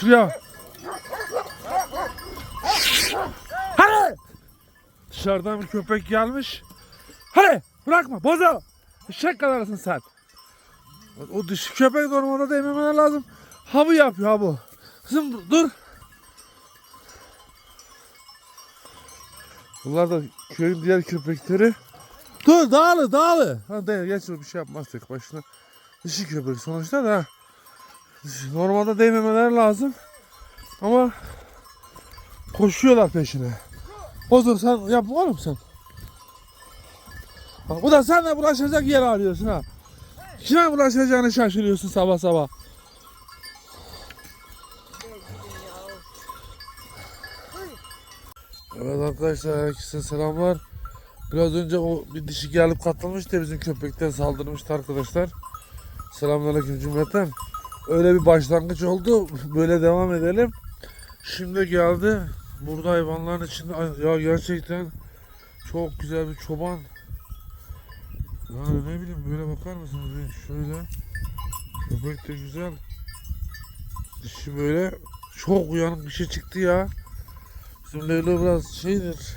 Şuraya. Hadi. Dışarıdan bir köpek gelmiş. Hadi bırakma boza. Eşek kadarsın sen. O dişi köpek normalde da yememeler lazım. Ha bu yapıyor ha bu. Kızım dur. Bunlar da köyün diğer köpekleri. Dur dağılı dağılı. Ha değil geç bir şey yapmaz tek başına. Dişi köpek sonuçta da. Normalde değmemeler lazım. Ama koşuyorlar peşine. Bozur sen yap oğlum sen. Bu da sen de bulaşacak yer arıyorsun ha. Kime bulaşacağını şaşırıyorsun sabah sabah. Evet arkadaşlar herkese selamlar. Biraz önce o bir dişi gelip katılmıştı bizim köpekten saldırmıştı arkadaşlar. Selamünaleyküm cümleten. Öyle bir başlangıç oldu. Böyle devam edelim. Şimdi geldi. Burada hayvanların içinde ya gerçekten çok güzel bir çoban. Yani ne bileyim böyle bakar mısınız? Şöyle. Köpek de güzel. Dişi böyle çok uyanık bir şey çıktı ya. Bizim Leyla biraz şeydir.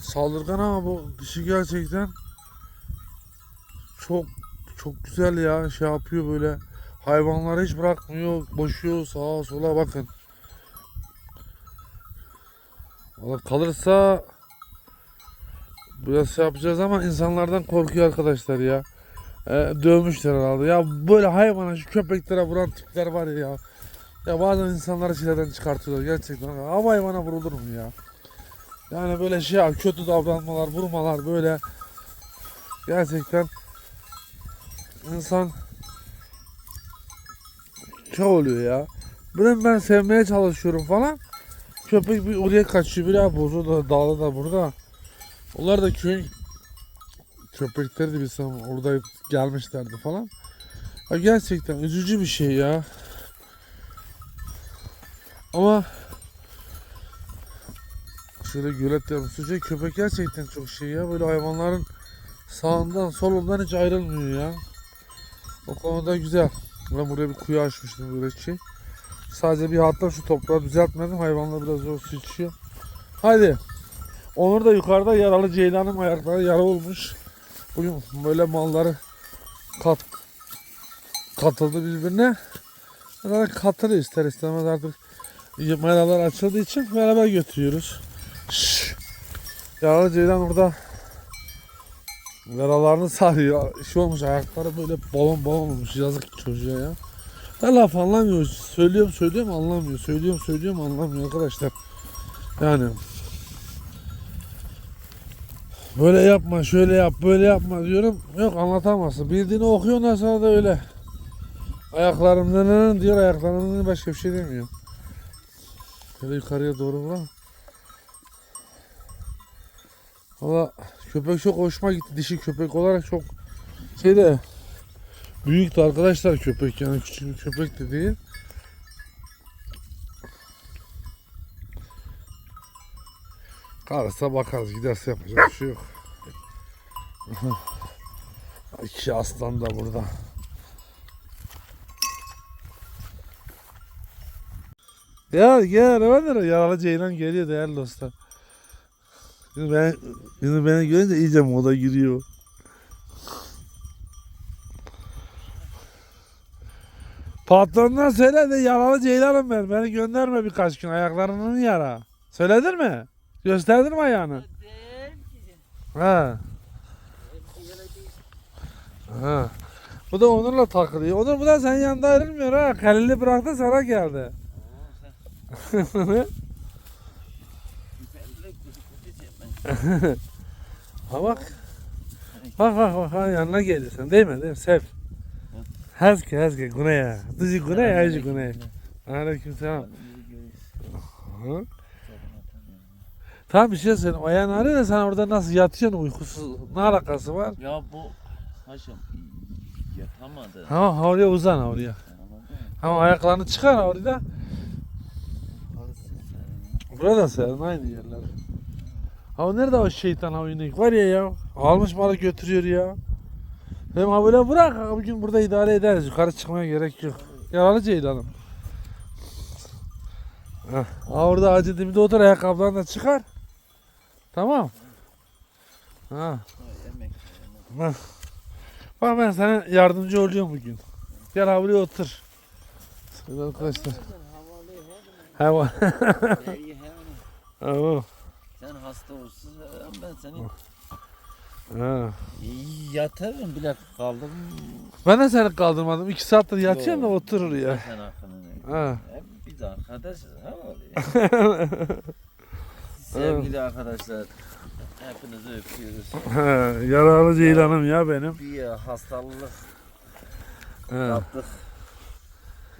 Saldırgan ama bu dişi gerçekten çok çok güzel ya. Şey yapıyor böyle. Hayvanları hiç bırakmıyor. Boşuyor sağa sola bakın. Valla kalırsa biraz şey yapacağız ama insanlardan korkuyor arkadaşlar ya. Ee, dövmüşler herhalde. Ya böyle hayvana şu köpeklere vuran tipler var ya. Ya bazen insanları çileden çıkartıyorlar gerçekten. Ama hayvana vurulur mu ya? Yani böyle şey ya, kötü davranmalar, vurmalar böyle gerçekten insan şey oluyor ya. Ben ben sevmeye çalışıyorum falan. Köpek bir oraya kaçıyor, bir ya bozu da dağlı da burada. Onlar da köyün köpekleri de zaman orada gelmişlerdi falan. Ya gerçekten üzücü bir şey ya. Ama şöyle gölet yapmışsınca köpek gerçekten çok şey ya. Böyle hayvanların sağından solundan hiç ayrılmıyor ya. O konuda güzel. Ben buraya bir kuyu açmıştım şey. Sadece bir hatta şu toprağı düzeltmedim. Hayvanlar biraz zor su içiyor. Hadi. Onur da yukarıda yaralı ceylanın ayakları yara olmuş. Bugün böyle malları kat katıldı birbirine. Zaten katılıyor ister istemez artık meralar açıldığı için beraber götürüyoruz. Şşş. Yaralı ceylan orada yaralarını sarıyor. Şey olmuş ayakları böyle balon balon olmuş. Yazık çocuğa ya. Ya laf anlamıyor. Söylüyorum söylüyorum anlamıyor. Söylüyorum söylüyorum anlamıyor arkadaşlar. Yani böyle yapma şöyle yap böyle yapma diyorum. Yok anlatamazsın. Bildiğini okuyor ondan da öyle. Ayaklarımdan diyor ayaklarımdan başka bir şey demiyor. Şöyle yukarıya doğru vuran. Valla köpek çok hoşuma gitti. Dişi köpek olarak çok şeyde büyüktü arkadaşlar köpek yani küçük bir köpek de değil. Kalırsa bakarız giderse yapacak bir şey yok. İki aslan da burada. Gel gel ne yaralı ceylan geliyor değerli dostlar. Şimdi, ben, şimdi beni görünce iyice moda giriyor. Patrondan söyle de yaralı ceylanım ben. Beni gönderme birkaç gün ayaklarının yara. Söyledin mi? Gösterdin mi ayağını? Ha. Ha. Bu da Onur'la takılıyor. Onur bu da senin yanında ayrılmıyor ha. Kalili bıraktı sana geldi. ha bak. Bak bak bak ha, yanına geliyorsun değil mi? Değil mi? Sev. Hezke hezke güneye. Dizi güneye hezke güneye. Aleyküm selam. Tamam bir şey söyleyeyim. Ayağın ağrıyor da sen orada nasıl yatıyorsun uykusuz? Ne alakası var? Ya bu haşım yatamadı. Ha oraya uzan oraya. Ama ayaklarını çıkar orada. Sen. Burada serin aynı yerler. Ha nerede o şeytan ha o inek var ya ya. Almış malı götürüyor ya. Hem ha böyle bırak ha bugün burada idare ederiz. Yukarı çıkmaya gerek yok. Yaralı ceylanım. Ha, orada ağacın dibinde otur ayakkabılarını da çıkar. Tamam. Ha. Emek. Bak. Ben sana yardımcı oluyorum bugün. Gel ha otur. Şöyle arkadaşlar. Hava. Hava. Sen hasta olsun ben seni Ha. yatırırım bile kaldım. Ben de seni kaldırmadım. İki saattir yatıyorum da oturur ya. Sen hakkını Ha. Hep biz arkadaşız. Oluyor. Sevgili arkadaşlar. Hepinizi öpüyoruz. Ha, Yaralı ceylanım ya benim. Bir hastalık Ha. yaptık.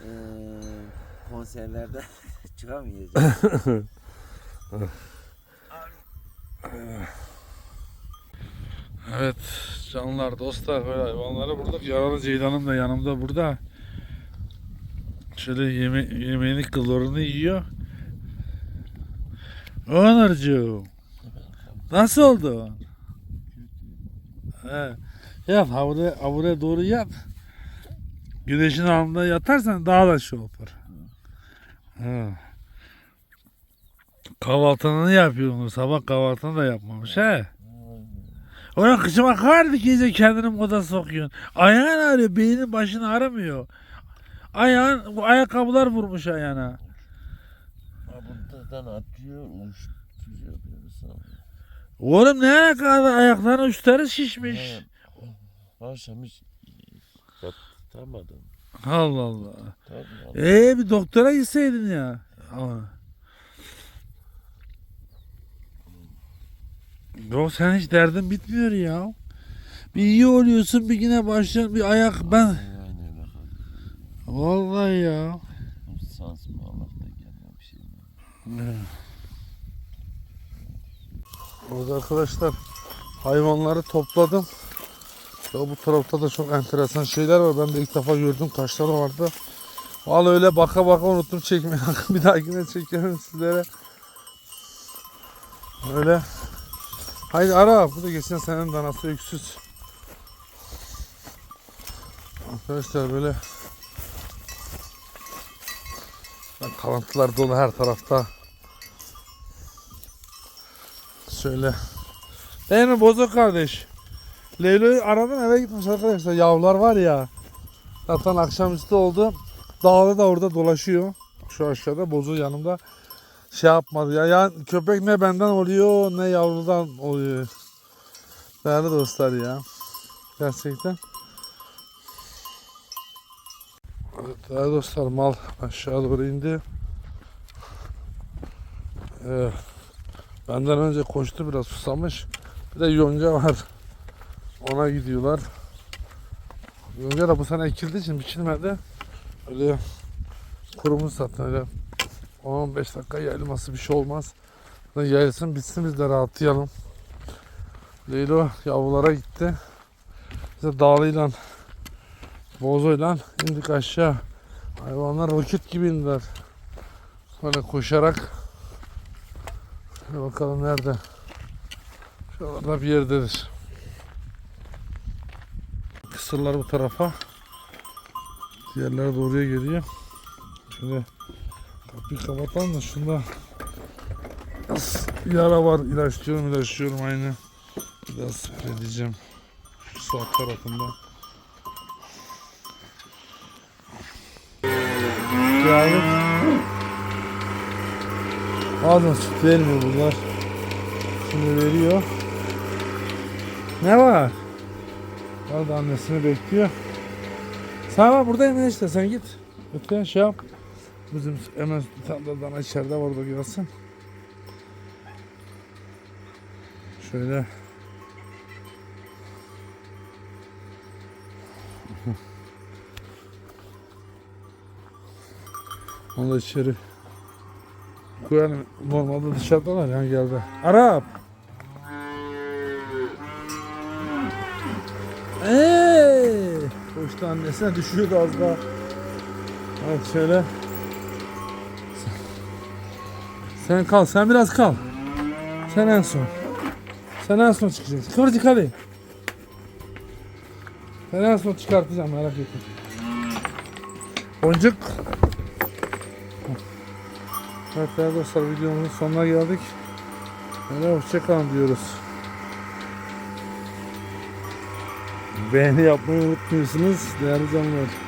Ee, konserlerde çıkamayacağız. Evet canlılar dostlar böyle hayvanları bulduk. Yaralı ceylanım da yanımda burada. Şöyle yeme yemeğini kıllarını yiyor. Onurcuğum. Nasıl oldu? He. Yat havluya, havluya doğru yat. Güneşin altında yatarsan daha da şey olur. He. Kahvaltını yapıyor onu. Sabah kahvaltını da yapmamış he. Ona kışıma kardı gece kendini moda sokuyorsun. Ayağın ağrıyor, beynin başını ağrımıyor. Ayağın, bu ayakkabılar vurmuş ayağına. Buradan atıyor, uyuşturuyor beni sana. Oğlum ne alakalı ayakların uçları şişmiş. Akşam hiç yatamadım. Allah Allah. Tabii. Ee bir doktora gitseydin ya. Ama. Yok sen hiç derdin bitmiyor ya. Bir iyi oluyorsun bir yine başlıyorsun bir ayak ben. Vallahi ya. Sansım Allah'ta gelmiyor bir şey. Arkadaşlar hayvanları topladım. Ya bu tarafta da çok enteresan şeyler var. Ben de ilk defa gördüm. Taşlar vardı. Vallahi öyle baka baka unuttum çekmeyi. bir dahakine çekerim sizlere. Öyle. Haydi ara. Bu da geçen senenin danası öksüz. Arkadaşlar böyle kalıntılar dolu her tarafta. Şöyle. Mi Bozo kardeş? Leylo'yu aradım eve gitmiş arkadaşlar. Yavrular var ya. Zaten akşamüstü oldu. Dağlı da orada dolaşıyor. Şu aşağıda Bozo yanımda. Şey yapmadı ya. ya. Köpek ne benden oluyor ne yavrudan oluyor. Değerli dostlar ya. Gerçekten. Evet değerli dostlar mal aşağı doğru indi. Evet. Benden önce koştu biraz susamış. Bir de yonca var. Ona gidiyorlar. Yonca da bu sene ekildiği için biçilmedi. Öyle kurumuş zaten öyle 15 dakika yayılması bir şey olmaz. Yayılsın bitsin biz de rahatlayalım. Leylo yavrulara gitti. De Dağlı'yla Bozo'yla indik aşağı. Hayvanlar roket gibi indiler. Böyle koşarak Şöyle bakalım nerede. Şurada bir yerdedir. Kısırlar bu tarafa. Diğerleri de oraya geliyor. Şöyle kapıyı kapatalım da şunda biraz yara var. İlaçlıyorum ilaçlıyorum aynı. Biraz sprey. Şu sağ tarafında. Yavrum. Ağzına süt vermiyor bunlar. Şimdi veriyor. Ne var? Orada annesini bekliyor. Sen var buradayım işte sen git. Lütfen şey yap. Bizim hemen dana içeride var orada gelsin. Şöyle. Onu da içeri koyalım. Normalde dışarıdalar yani geldi. Arap. Eee! Koştu annesine düşüyordu az daha. Evet şöyle. Sen kal, sen biraz kal. Sen en son. Sen en son çıkacaksın. Kıvırcık hadi. Sen en son çıkartacağım merak etme. Boncuk. Evet dostlar videomuzun sonuna geldik. Böyle hoşçakalın diyoruz. Beğeni yapmayı unutmuyorsunuz değerli canlar.